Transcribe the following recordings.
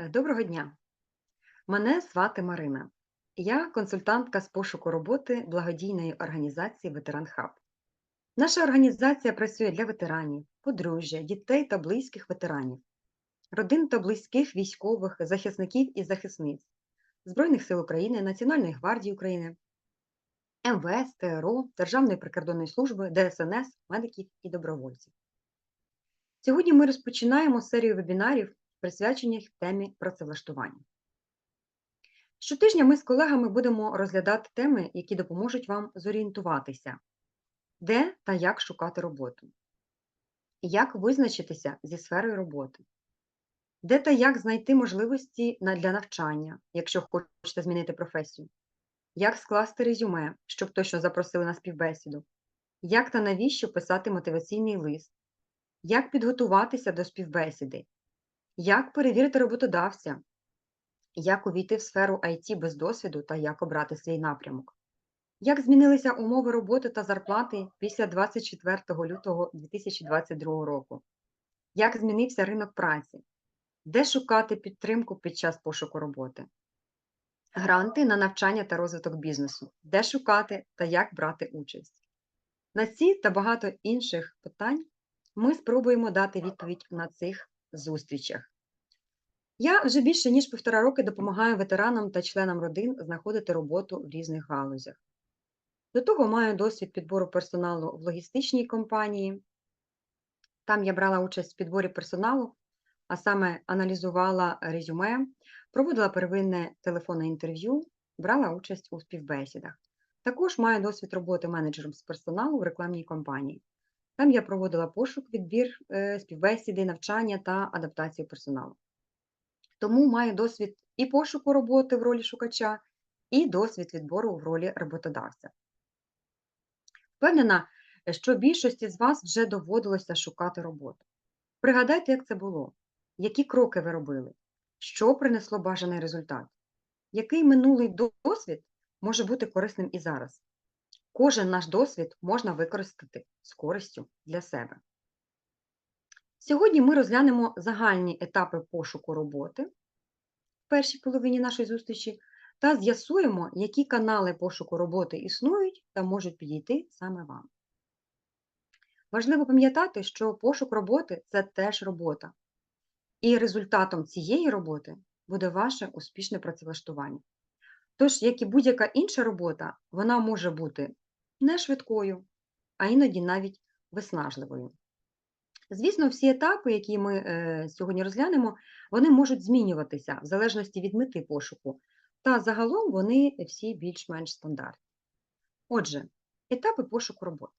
Е, Доброго дня! Мене звати Марина. Я консультантка з пошуку роботи благодійної організації Ветеран Хаб. Наша організація працює для ветеранів, подружжя, дітей та близьких ветеранів, родин та близьких військових, захисників і захисниць, Збройних сил України, Національної гвардії України, МВС, ТРО, Державної прикордонної служби, ДСНС, медиків і добровольців. Сьогодні ми розпочинаємо серію вебінарів, присвячених темі працевлаштування. Щотижня ми з колегами будемо розглядати теми, які допоможуть вам зорієнтуватися, де та як шукати роботу, як визначитися зі сферою роботи, де та як знайти можливості для навчання, якщо хочете змінити професію, як скласти резюме, щоб точно запросили на співбесіду, як та навіщо писати мотиваційний лист, як підготуватися до співбесіди, як перевірити роботодавця, як увійти в сферу IT без досвіду та як обрати свій напрямок, як змінилися умови роботи та зарплати після 24 лютого 2022 року, як змінився ринок праці, де шукати підтримку під час пошуку роботи, гранти на навчання та розвиток бізнесу, де шукати та як брати участь. На ці та багато інших питань ми спробуємо дати відповідь на цих зустрічах. Я вже більше ніж півтора роки допомагаю ветеранам та членам родин знаходити роботу в різних галузях. До того маю досвід підбору персоналу в логістичній компанії. Там я брала участь в підборі персоналу, а саме аналізувала резюме, проводила первинне телефонне інтерв'ю, брала участь у співбесідах. Також маю досвід роботи менеджером з персоналу в рекламній компанії. Там я проводила пошук, відбір, е, співбесіди, навчання та адаптацію персоналу. Тому маю досвід і пошуку роботи в ролі шукача, і досвід відбору в ролі роботодавця. Впевнена, що більшості з вас вже доводилося шукати роботу. Пригадайте, як це було, які кроки ви робили, що принесло бажаний результат, який минулий досвід може бути корисним і зараз. Кожен наш досвід можна використати з користю для себе. Сьогодні ми розглянемо загальні етапи пошуку роботи в першій половині нашої зустрічі та з'ясуємо, які канали пошуку роботи існують та можуть підійти саме вам. Важливо пам'ятати, що пошук роботи це теж робота, і результатом цієї роботи буде ваше успішне працевлаштування. Тож, як і будь-яка інша робота, вона може бути не швидкою, а іноді навіть виснажливою. Звісно, всі етапи, які ми е, сьогодні розглянемо, вони можуть змінюватися в залежності від мети пошуку, та загалом вони всі більш-менш стандартні. Отже, етапи пошуку роботи.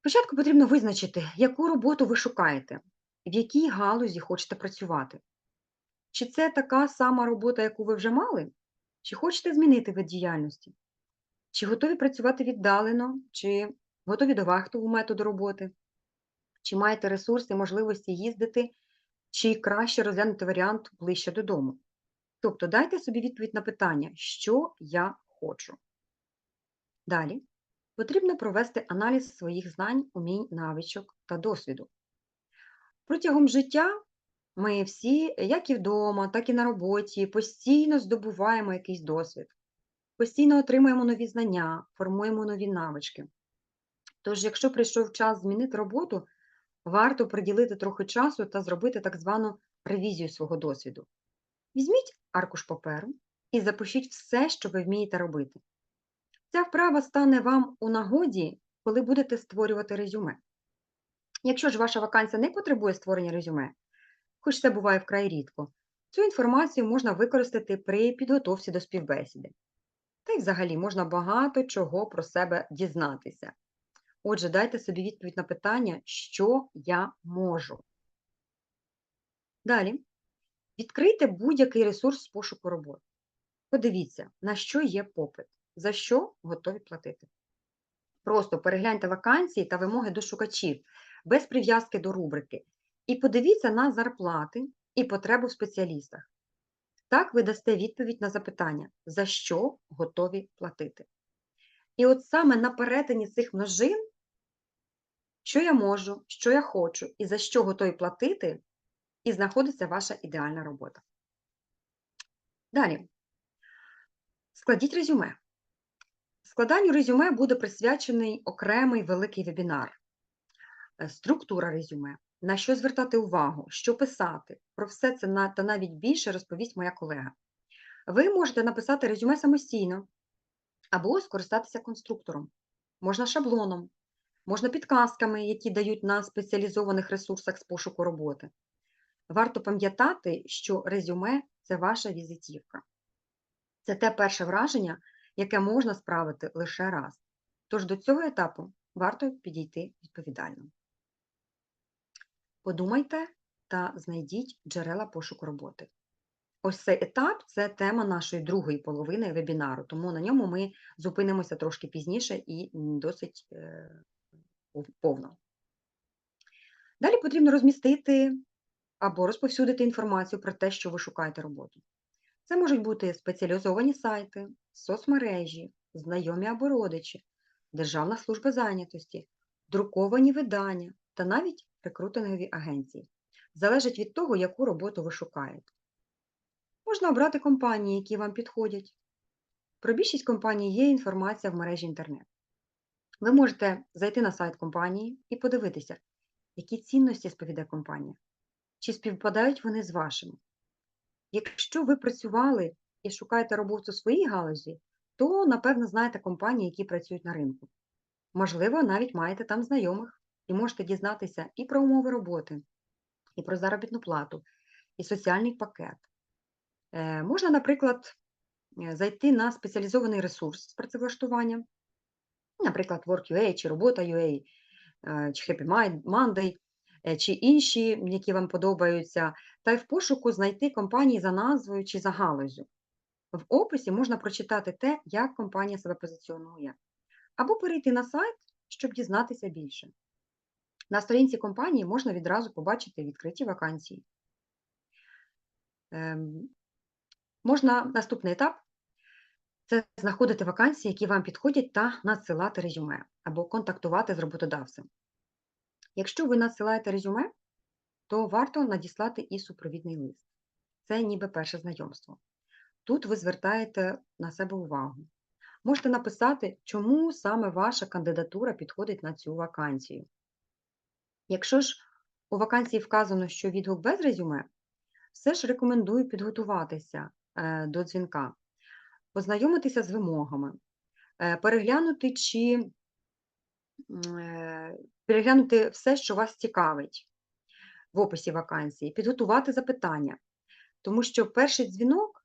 Спочатку потрібно визначити, яку роботу ви шукаєте, в якій галузі хочете працювати. Чи це така сама робота, яку ви вже мали, чи хочете змінити вид діяльності? Чи готові працювати віддалено, чи готові до вахтового методу роботи? Чи маєте ресурси можливості їздити, чи краще розглянути варіант ближче додому? Тобто дайте собі відповідь на питання, що я хочу. Далі потрібно провести аналіз своїх знань, умінь, навичок та досвіду. Протягом життя ми всі, як і вдома, так і на роботі, постійно здобуваємо якийсь досвід, постійно отримуємо нові знання, формуємо нові навички. Тож, якщо прийшов час змінити роботу, варто приділити трохи часу та зробити так звану ревізію свого досвіду. Візьміть аркуш паперу і запишіть все, що ви вмієте робити. Ця вправа стане вам у нагоді, коли будете створювати резюме. Якщо ж ваша вакансія не потребує створення резюме, хоч це буває вкрай рідко, цю інформацію можна використати при підготовці до співбесіди. Та й взагалі можна багато чого про себе дізнатися. Отже, дайте собі відповідь на питання, що я можу. Далі, відкрийте будь-який ресурс з пошуку роботи. Подивіться, на що є попит, за що готові платити. Просто перегляньте вакансії та вимоги до шукачів без прив'язки до рубрики. І подивіться на зарплати і потребу в спеціалістах. Так ви дасте відповідь на запитання, за що готові платити. І от саме на перетині цих множин, що я можу, що я хочу і за що готові платити, і знаходиться ваша ідеальна робота. Далі. Складіть резюме. Складанню резюме буде присвячений окремий великий вебінар. Е, Структура резюме, на що звертати увагу, що писати. Про все це та навіть більше розповість моя колега. Ви можете написати резюме самостійно або скористатися конструктором. Можна шаблоном, можна підказками, які дають на спеціалізованих ресурсах з пошуку роботи. Варто пам'ятати, що резюме це ваша візитівка. Це те перше враження, яке можна справити лише раз. Тож до цього етапу варто підійти відповідально. Подумайте та знайдіть джерела пошуку роботи. Ось цей етап це тема нашої другої половини вебінару, тому на ньому ми зупинимося трошки пізніше і досить е, повно. Далі потрібно розмістити або розповсюдити інформацію про те, що ви шукаєте роботу. Це можуть бути спеціалізовані сайти, соцмережі, знайомі або родичі, Державна служба зайнятості, друковані видання та навіть рекрутингові агенції. Залежить від того, яку роботу ви шукаєте. Можна обрати компанії, які вам підходять. Про більшість компаній є інформація в мережі інтернет. Ви можете зайти на сайт компанії і подивитися, які цінності сповідає компанія, чи співпадають вони з вашими. Якщо ви працювали і шукаєте роботу в своїй галузі, то, напевно, знаєте компанії, які працюють на ринку. Можливо, навіть маєте там знайомих і можете дізнатися і про умови роботи, і про заробітну плату, і соціальний пакет. Е, Можна, наприклад, е, зайти на спеціалізований ресурс з працевлаштування, наприклад, Work.ua чи Робота.ua, е, чи Happy Monday, чи інші, які вам подобаються, та й в пошуку знайти компанії за назвою чи за галузю. В описі можна прочитати те, як компанія себе позиціонує, або перейти на сайт, щоб дізнатися більше. На сторінці компанії можна відразу побачити відкриті вакансії. Ем, Можна наступний етап це знаходити вакансії, які вам підходять, та надсилати резюме або контактувати з роботодавцем. Якщо ви надсилаєте резюме, то варто надіслати і супровідний лист. Це ніби перше знайомство. Тут ви звертаєте на себе увагу. Можете написати, чому саме ваша кандидатура підходить на цю вакансію. Якщо ж у вакансії вказано, що відгук без резюме, все ж рекомендую підготуватися е, до дзвінка, познайомитися з вимогами, е, переглянути чи е, переглянути все, що вас цікавить в описі вакансії, підготувати запитання, тому що перший дзвінок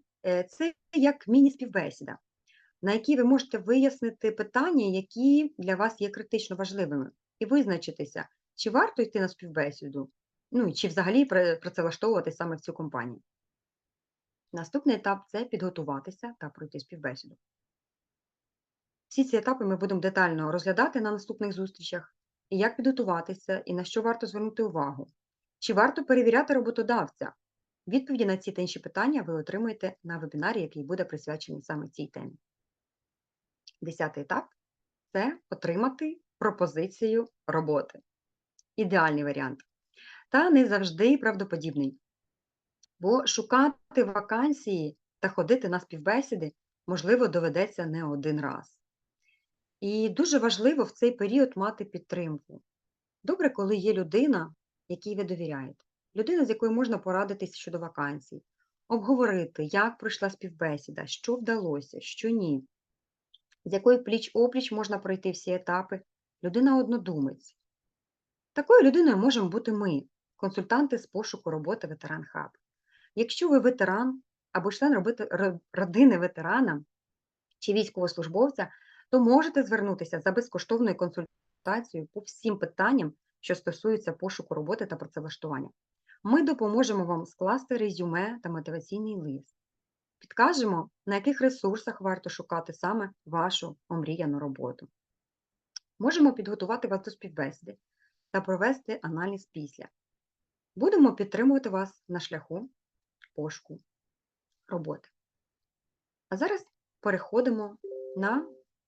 це як міні-співбесіда, на якій ви можете вияснити питання, які для вас є критично важливими, і визначитися, чи варто йти на співбесіду, ну чи взагалі пра- працевлаштовуватись саме в цю компанію. Наступний етап це підготуватися та пройти співбесіду. Всі ці етапи ми будемо детально розглядати на наступних зустрічах, і як підготуватися, і на що варто звернути увагу. Чи варто перевіряти роботодавця? Відповіді на ці та інші питання ви отримаєте на вебінарі, який буде присвячений саме цій темі. Десятий етап це отримати пропозицію роботи. Ідеальний варіант. Та не завжди правдоподібний. Бо шукати вакансії та ходити на співбесіди, можливо, доведеться не один раз. І дуже важливо в цей період мати підтримку. Добре, коли є людина, якій ви довіряєте, людина, з якою можна порадитись щодо вакансій, обговорити, як пройшла співбесіда, що вдалося, що ні, з якою пліч-опліч можна пройти всі етапи, людина однодумець. Такою людиною можемо бути ми, консультанти з пошуку роботи ветеран Хаб. Якщо ви ветеран або член родини ветерана чи військовослужбовця, то можете звернутися за безкоштовною консультацією по всім питанням, що стосуються пошуку роботи та працевлаштування. Ми допоможемо вам скласти резюме та мотиваційний лист. Підкажемо, на яких ресурсах варто шукати саме вашу омріяну роботу. Можемо підготувати вас до співбесіди та провести аналіз після. Будемо підтримувати вас на шляху пошуку роботи. А зараз переходимо на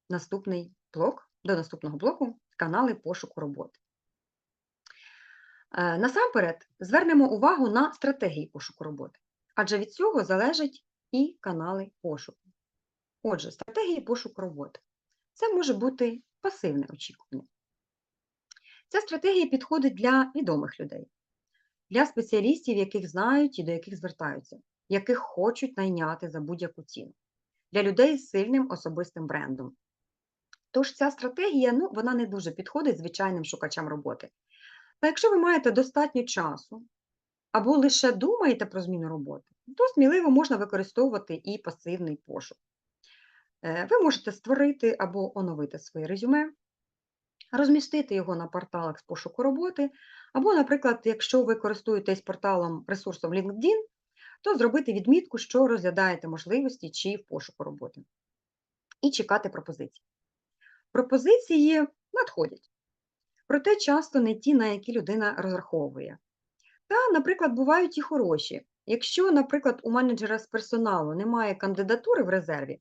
наступний блок, до наступного блоку канали пошуку роботи. Е, Насамперед звернемо увагу на стратегії пошуку роботи, адже від цього залежать і канали пошуку. Отже, стратегії пошуку роботи. Це може бути пасивне очікування. Ця стратегія підходить для відомих людей, для спеціалістів, яких знають і до яких звертаються, яких хочуть найняти за будь-яку ціну, для людей з сильним особистим брендом. Тож ця стратегія ну, вона не дуже підходить звичайним шукачам роботи. Та якщо ви маєте достатньо часу або лише думаєте про зміну роботи, то сміливо можна використовувати і пасивний пошук. Е, Ви можете створити або оновити своє резюме, розмістити його на порталах з пошуку роботи, або, наприклад, якщо ви користуєтесь порталом ресурсом LinkedIn, то зробити відмітку, що розглядаєте можливості чи в пошуку роботи, і чекати пропозицій. Пропозиції надходять, проте часто не ті, на які людина розраховує. Та, наприклад, бувають і хороші. Якщо, наприклад, у менеджера з персоналу немає кандидатури в резерві,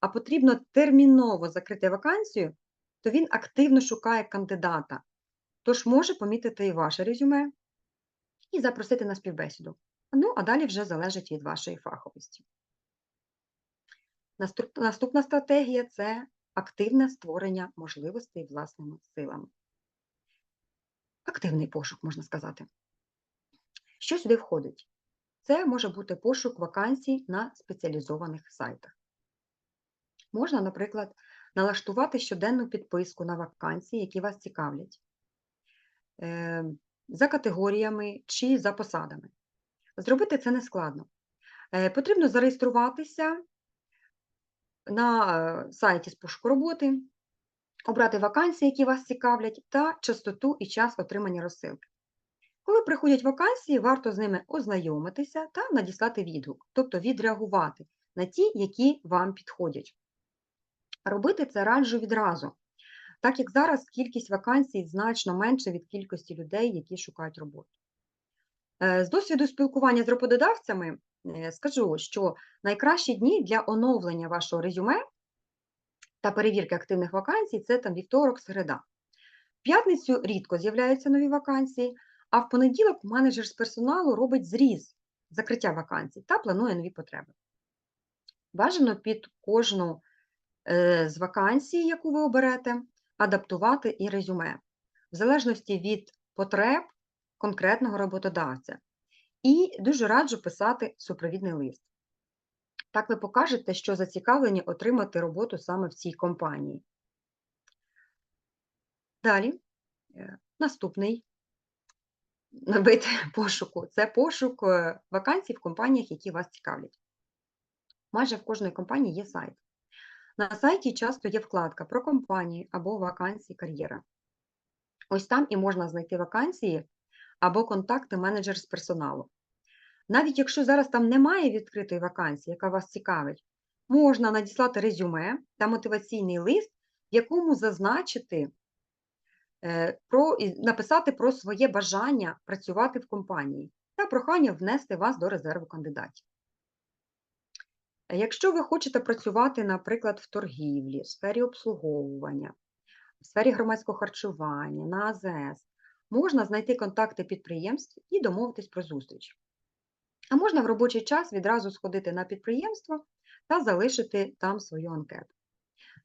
а потрібно терміново закрити вакансію, то він активно шукає кандидата, тож може помітити і ваше резюме і запросити на співбесіду. Ну, а далі вже залежить від вашої фаховості. Наступна стратегія це активне створення можливостей власними силами. Активний пошук, можна сказати. Що сюди входить? Це може бути пошук вакансій на спеціалізованих сайтах. Можна, наприклад, налаштувати щоденну підписку на вакансії, які вас цікавлять, е, за категоріями чи за посадами. Зробити це нескладно. Е, Потрібно зареєструватися на е, сайті з пошуку роботи, обрати вакансії, які вас цікавлять, та частоту і час отримання розсилки. Коли приходять вакансії, варто з ними ознайомитися та надіслати відгук, тобто відреагувати на ті, які вам підходять. Робити це раджу відразу, так як зараз кількість вакансій значно менша від кількості людей, які шукають роботу. Е, З досвіду спілкування з роботодавцями е, скажу, що найкращі дні для оновлення вашого резюме та перевірки активних вакансій це там вівторок, середа. В п'ятницю рідко з'являються нові вакансії, а в понеділок менеджер з персоналу робить зріз закриття вакансій та планує нові потреби. Бажано під кожну з вакансій, яку ви оберете, адаптувати і резюме, в залежності від потреб конкретного роботодавця. І дуже раджу писати супровідний лист. Так ви покажете, що зацікавлені отримати роботу саме в цій компанії. Далі, е, наступний вид пошуку це пошук е, вакансій в компаніях, які вас цікавлять. Майже в кожної компанії є сайт. На сайті часто є вкладка про компанії або вакансії кар'єра. Ось там і можна знайти вакансії або контакти менеджер з персоналу. Навіть якщо зараз там немає відкритої вакансії, яка вас цікавить, можна надіслати резюме та мотиваційний лист, в якому зазначити, е, про, написати про своє бажання працювати в компанії та прохання внести вас до резерву кандидатів. Якщо ви хочете працювати, наприклад, в торгівлі, в сфері обслуговування, в сфері громадського харчування, на АЗС, можна знайти контакти підприємств і домовитись про зустріч. А можна в робочий час відразу сходити на підприємство та залишити там свою анкету.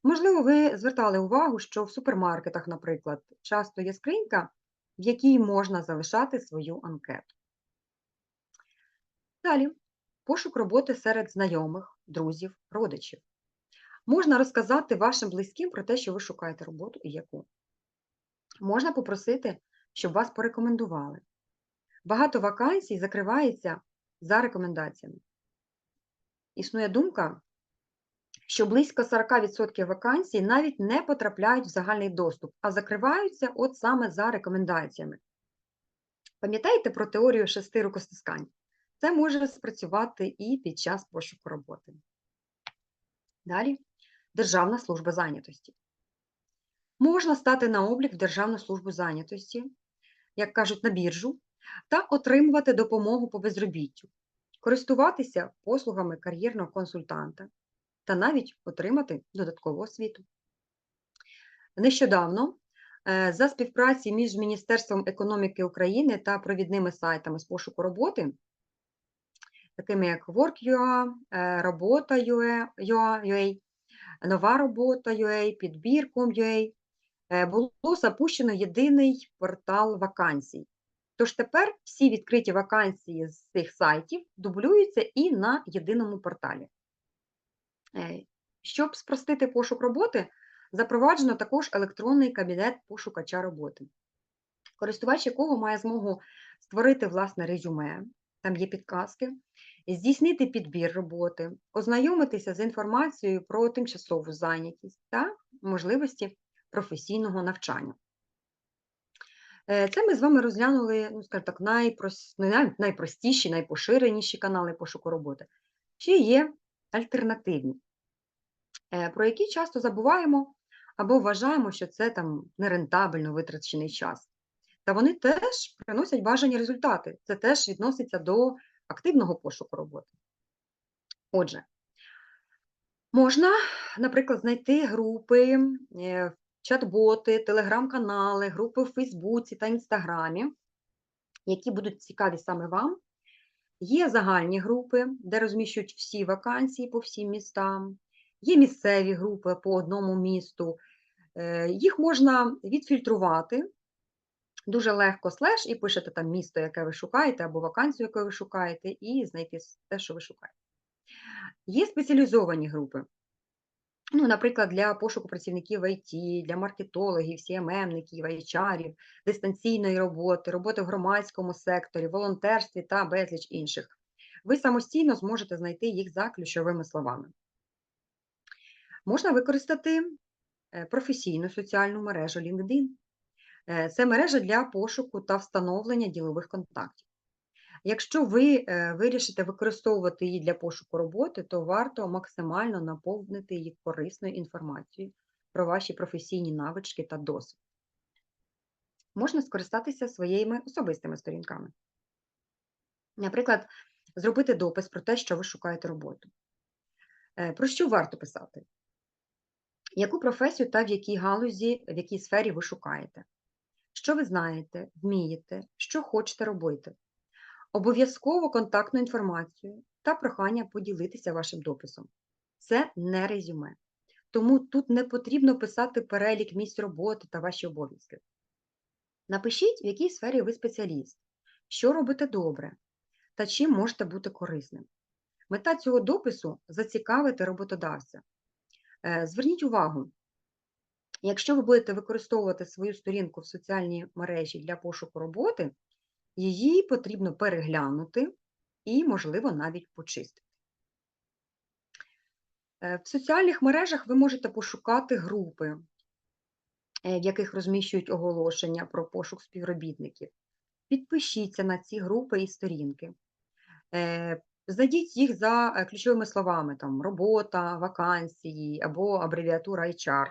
Можливо, ви звертали увагу, що в супермаркетах, наприклад, часто є скринька, в якій можна залишати свою анкету. Далі пошук роботи серед знайомих, друзів, родичів. Можна розказати вашим близьким про те, що ви шукаєте роботу і яку. Можна попросити, щоб вас порекомендували. Багато вакансій закривається за рекомендаціями. Існує думка, що близько 40% вакансій навіть не потрапляють в загальний доступ, а закриваються от саме за рекомендаціями. Пам'ятаєте про теорію шести рукостискань? Це може спрацювати і під час пошуку роботи. Далі Державна служба зайнятості. Можна стати на облік в Державну службу зайнятості, як кажуть, на біржу, та отримувати допомогу по безробіттю, користуватися послугами кар'єрного консультанта та навіть отримати додаткову освіту. Нещодавно Е, За співпраці між Міністерством економіки України та провідними сайтами з пошуку роботи, такими як Work.ua, е, Робота.ua, Нова робота.ua, Підбір.com.ua, е, було запущено єдиний портал вакансій. Тож тепер всі відкриті вакансії з цих сайтів дублюються і на єдиному порталі. Е, Щоб спростити пошук роботи, запроваджено також електронний кабінет пошукача роботи, користувач якого має змогу створити власне резюме, там є підказки, здійснити підбір роботи, ознайомитися з інформацією про тимчасову зайнятість та можливості професійного навчання. Е, Це ми з вами розглянули, ну, скажімо так, найпрос... не най- найпростіші, найпоширеніші канали пошуку роботи. Ще є альтернативні, е, про які часто забуваємо або вважаємо, що це там нерентабельно витрачений час. Та вони теж приносять бажані результати. Це теж відноситься до активного пошуку роботи. Отже, можна, наприклад, знайти групи, е, чат-боти, телеграм-канали, групи в Фейсбуці та Інстаграмі, які будуть цікаві саме вам. Є загальні групи, де розміщують всі вакансії по всім містам, є місцеві групи по одному місту. Е, Їх можна відфільтрувати дуже легко слеш і пишете там місто, яке ви шукаєте, або вакансію, яку ви шукаєте, і знайти те, що ви шукаєте. Є спеціалізовані групи. Ну, наприклад, для пошуку працівників ІТ, для маркетологів, CMM-ників, HR, дистанційної роботи, роботи в громадському секторі, волонтерстві та безліч інших. Ви самостійно зможете знайти їх за ключовими словами. Можна використати е, професійну соціальну мережу LinkedIn. Е, Це мережа для пошуку та встановлення ділових контактів. Якщо ви е, вирішите використовувати її для пошуку роботи, то варто максимально наповнити її корисною інформацією про ваші професійні навички та досвід. Можна скористатися своїми особистими сторінками. Наприклад, зробити допис про те, що ви шукаєте роботу. Е, Про що варто писати? Яку професію та в якій галузі, в якій сфері ви шукаєте? Що ви знаєте, вмієте, що хочете робити? Обов'язково контактну інформацію та прохання поділитися вашим дописом. Це не резюме. Тому тут не потрібно писати перелік місць роботи та ваші обов'язки. Напишіть, в якій сфері ви спеціаліст, що робите добре та чим можете бути корисним. Мета цього допису зацікавити роботодавця. Е, Зверніть увагу, якщо ви будете використовувати свою сторінку в соціальній мережі для пошуку роботи, її потрібно переглянути і, можливо, навіть почистити. Е, В соціальних мережах ви можете пошукати групи, е, в яких розміщують оголошення про пошук співробітників. Підпишіться на ці групи і сторінки. Е, Знайдіть їх за ключовими словами: там, робота, вакансії або абревіатура HR.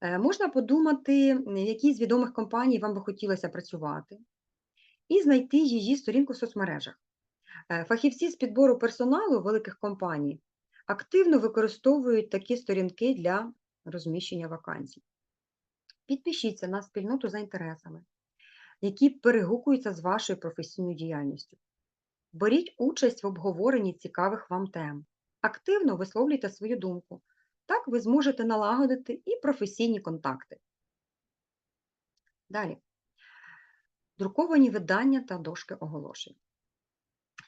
Е, Можна подумати, в якій з відомих компаній вам би хотілося працювати, і знайти її сторінку в соцмережах. Е, Фахівці з підбору персоналу великих компаній активно використовують такі сторінки для розміщення вакансій. Підпишіться на спільноту за інтересами, які перегукуються з вашою професійною діяльністю. Беріть участь в обговоренні цікавих вам тем. Активно висловлюйте свою думку. Так ви зможете налагодити і професійні контакти. Далі. Друковані видання та дошки оголошень.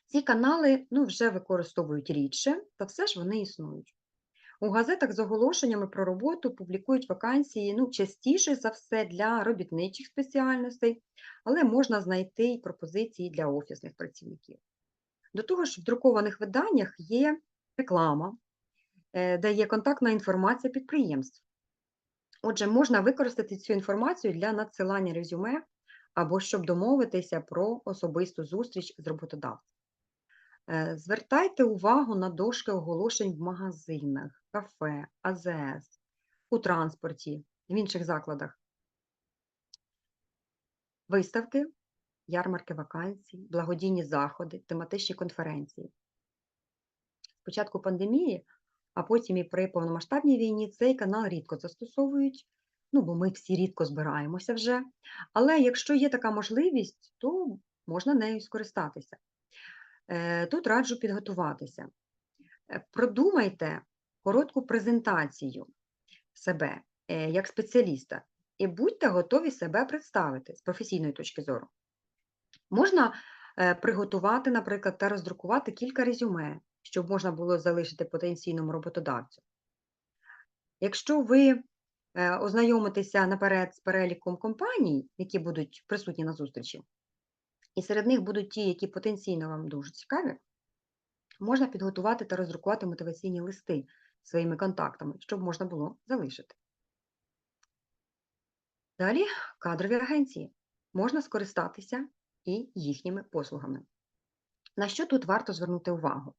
Ці канали ну, вже використовують рідше, та все ж вони існують. У газетах з оголошеннями про роботу публікують вакансії ну, частіше за все для робітничих спеціальностей, але можна знайти і пропозиції для офісних працівників. До того ж, в друкованих виданнях є реклама, де є контактна інформація підприємств. Отже, можна використати цю інформацію для надсилання резюме або щоб домовитися про особисту зустріч з роботодавцем. Е, Звертайте увагу на дошки оголошень в магазинах, кафе, АЗС, у транспорті, в інших закладах. Виставки, ярмарки вакансій, благодійні заходи, тематичні конференції. Спочатку пандемії, а потім і при повномасштабній війні цей канал рідко застосовують, ну, бо ми всі рідко збираємося вже. Але якщо є така можливість, то можна нею скористатися. Е, Тут раджу підготуватися. Е, Продумайте коротку презентацію себе е, як спеціаліста і будьте готові себе представити з професійної точки зору. Можна приготувати, наприклад, та роздрукувати кілька резюме, щоб можна було залишити потенційному роботодавцю. Якщо ви е, ознайомитеся наперед з переліком компаній, які будуть присутні на зустрічі, і серед них будуть ті, які потенційно вам дуже цікаві, можна підготувати та роздрукувати мотиваційні листи своїми контактами, щоб можна було залишити. Далі кадрові агенції. Можна скористатися і їхніми послугами. На що тут варто звернути увагу?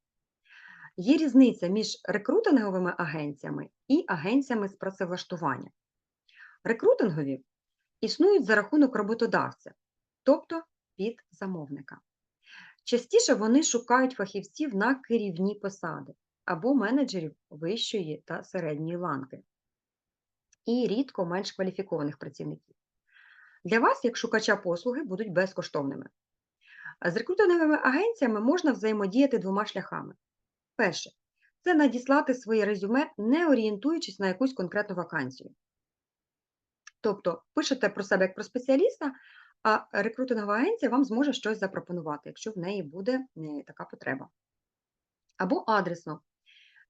Є різниця між рекрутинговими агенціями і агенціями з працевлаштування. Рекрутингові існують за рахунок роботодавця, тобто під замовника. Частіше вони шукають фахівців на керівні посади або менеджерів вищої та середньої ланки, і рідко менш кваліфікованих працівників. Для вас, як шукача послуги, будуть безкоштовними. З рекрутинговими агенціями можна взаємодіяти двома шляхами. Перше це надіслати своє резюме, не орієнтуючись на якусь конкретну вакансію. Тобто пишете про себе як про спеціаліста, а рекрутингова агенція вам зможе щось запропонувати, якщо в неї буде е, така потреба. Або адресно.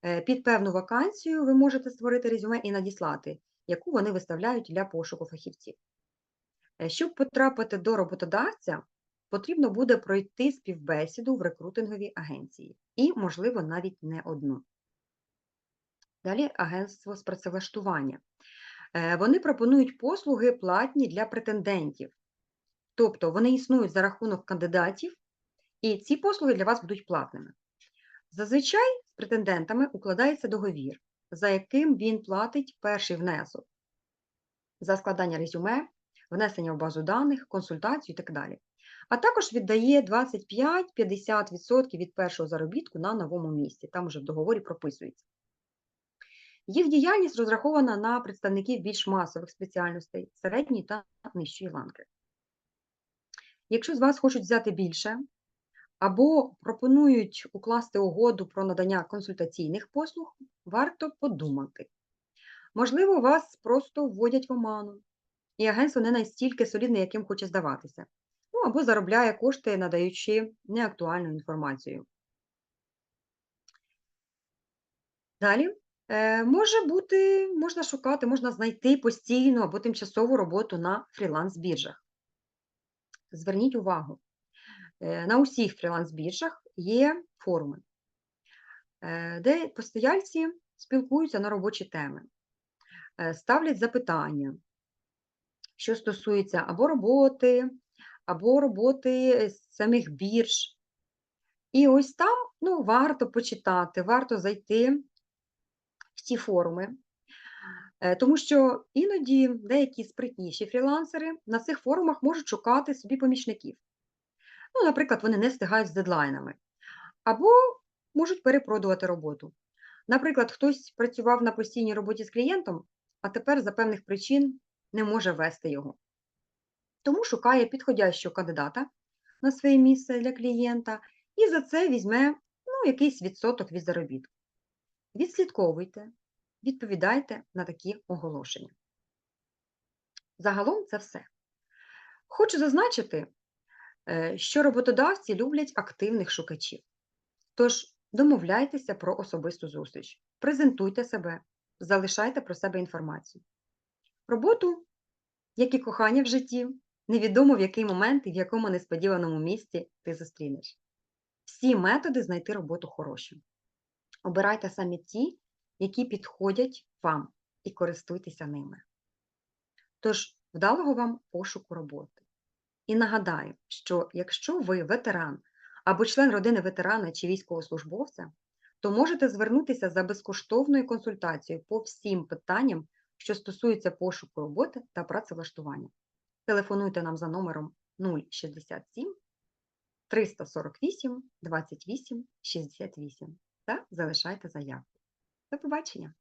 Е, Під певну вакансію ви можете створити резюме і надіслати, яку вони виставляють для пошуку фахівців. Е, Щоб потрапити до роботодавця, потрібно буде пройти співбесіду в рекрутинговій агенції і, можливо, навіть не одну. Далі агентство з працевлаштування. Е, Вони пропонують послуги платні для претендентів. Тобто вони існують за рахунок кандидатів, і ці послуги для вас будуть платними. Зазвичай з претендентами укладається договір, за яким він платить перший внесок за складання резюме, внесення в базу даних, консультацію і так далі. А також віддає 25-50% від першого заробітку на новому місці. Там вже в договорі прописується. Їх діяльність розрахована на представників більш масових спеціальностей середньої та нижчої ланки. Якщо з вас хочуть взяти більше, або пропонують укласти угоду про надання консультаційних послуг, варто подумати. Можливо, вас просто вводять в оману, і агентство не настільки солідне, яким хоче здаватися, ну або заробляє кошти, надаючи неактуальну інформацію. Далі е, може бути, можна шукати, можна знайти постійну або тимчасову роботу на фріланс-біржах. Зверніть увагу, е, на усіх фріланс-біржах є форуми, е, де постояльці спілкуються на робочі теми, ставлять запитання, що стосується або роботи, або роботи з самих бірж. І ось там ну, варто почитати, варто зайти в ці форуми, Е, тому що іноді деякі спритніші фрілансери на цих форумах можуть шукати собі помічників. Ну, наприклад, вони не встигають з дедлайнами, або можуть перепродувати роботу. Наприклад, хтось працював на постійній роботі з клієнтом, а тепер за певних причин не може вести його. Тому шукає підходящого кандидата на своє місце для клієнта і за це візьме ну, якийсь відсоток від заробітку. Відслідковуйте, відповідайте на такі оголошення. Загалом це все. Хочу зазначити, е, що роботодавці люблять активних шукачів. Тож домовляйтеся про особисту зустріч, презентуйте себе, залишайте про себе інформацію. Роботу, як і кохання в житті, невідомо в який момент і в якому несподіваному місці ти зустрінеш. Всі методи знайти роботу хороші. Обирайте самі ті, які підходять вам, і користуйтеся ними. Тож, вдалого вам пошуку роботи. І нагадаю, що якщо ви ветеран або член родини ветерана чи військовослужбовця, то можете звернутися за безкоштовною консультацією по всім питанням, що стосуються пошуку роботи та працевлаштування. Телефонуйте нам за номером 067 348 28 68 та залишайте заявку. До побачення!